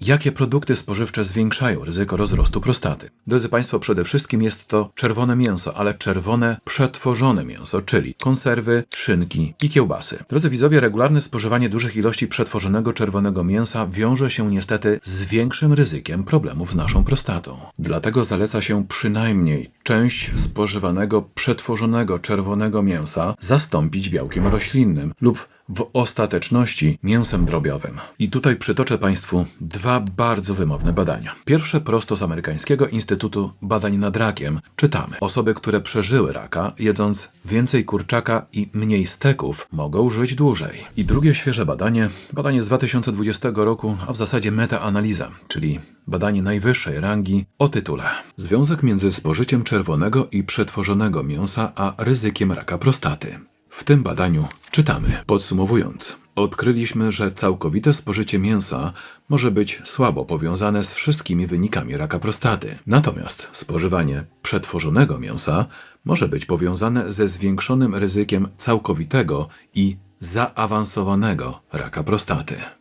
Jakie produkty spożywcze zwiększają ryzyko rozrostu prostaty? Drodzy Państwo, przede wszystkim jest to czerwone mięso, ale czerwone przetworzone mięso, czyli konserwy, szynki i kiełbasy. Drodzy widzowie, regularne spożywanie dużych ilości przetworzonego czerwonego mięsa wiąże się niestety z większym ryzykiem problemów z naszą prostatą. Dlatego zaleca się przynajmniej część spożywanego przetworzonego czerwonego mięsa zastąpić białkiem roślinnym lub w ostateczności mięsem drobiowym. I tutaj przytoczę Państwu dwa bardzo wymowne badania. Pierwsze prosto z amerykańskiego Instytutu Badań nad Rakiem czytamy: Osoby, które przeżyły raka, jedząc więcej kurczaka i mniej steków, mogą żyć dłużej. I drugie świeże badanie, badanie z 2020 roku, a w zasadzie metaanaliza, czyli badanie najwyższej rangi o tytule Związek między spożyciem czerwonego i przetworzonego mięsa a ryzykiem raka prostaty. W tym badaniu czytamy, podsumowując, odkryliśmy, że całkowite spożycie mięsa może być słabo powiązane z wszystkimi wynikami raka prostaty. Natomiast spożywanie przetworzonego mięsa może być powiązane ze zwiększonym ryzykiem całkowitego i zaawansowanego raka prostaty.